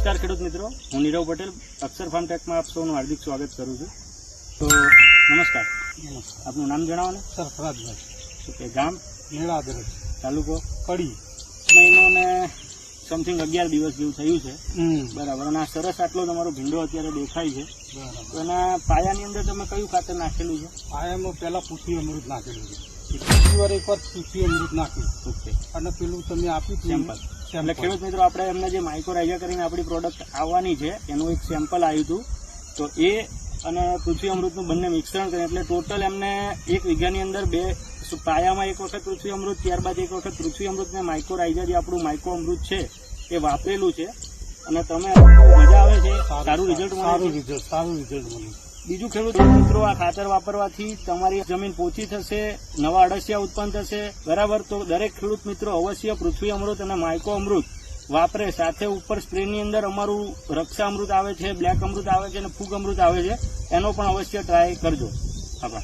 નમસ્કાર ખેડૂત મિત્રો. હું નીરવ પટેલ અક્ષર ફાર્મ ટેકમાં આપ સૌનું હાર્દિક સ્વાગત કરું છું. તો નમસ્કાર. આપનું નામ જણાવો ને? સરફરાજભાઈ. શું કે ગામ? મેળાદર તાલુકો? કડી. મહિનો ને સમથિંગ અગિયાર દિવસ જેવું થયું છે. બરાબર. અને આ સરસ આટલો તમારો ભીંડો અત્યારે દેખાય છે. તો એના પાયાની અંદર તમે કયું ખાતર નાખેલું છે? પાયામાં પહેલાં પૂછી અમૃત નાખેલું છે. બીજી વાર એકવાર પૃથ્વી અમૃત નાખ્યું. ઓકે. અને પેલું તમે આપ્યું સેમ્પલ એટલે ખેડૂત મિત્રો આપણે એમને જે માઇક્રોરાઇઝા કરીને આપણી પ્રોડક્ટ આવવાની છે એનું એક સેમ્પલ આવ્યું હતું તો એ અને પૃથ્વી અમૃતનું બંને મિશ્રણ કરીને એટલે ટોટલ એમને એક વીઘાની અંદર બે પાયામાં એક વખત પૃથ્વી અમૃત ત્યારબાદ એક વખત પૃથ્વી અમૃત ને માઇક્રોરાઇઝા જે આપણું માઇક્રો અમૃત છે એ વાપરેલું છે. અને તમે મજા આવે છે? સારું રિઝલ્ટ સારું રિઝલ્ટ સારું રિઝલ્ટ મળ્યું બીજું ખેડૂત મિત્રો, આ ખાતર વાપરવાથી તમારી જમીન પોચી થશે, નવા અળસિયા ઉત્પન્ન થશે. બરાબર, તો દરેક ખેડૂત મિત્રો, અવશ્ય પૃથ્વી અમૃત અને માઇકો અમૃત વાપરે. સાથે ઉપર સ્પ્રેની અંદર અમારું રક્ષા અમૃત આવે છે, બ્લેક અમૃત આવે છે અને ફૂગ અમૃત આવે છે. એનો પણ અવશ્ય ટ્રાય કરજો. આભાર.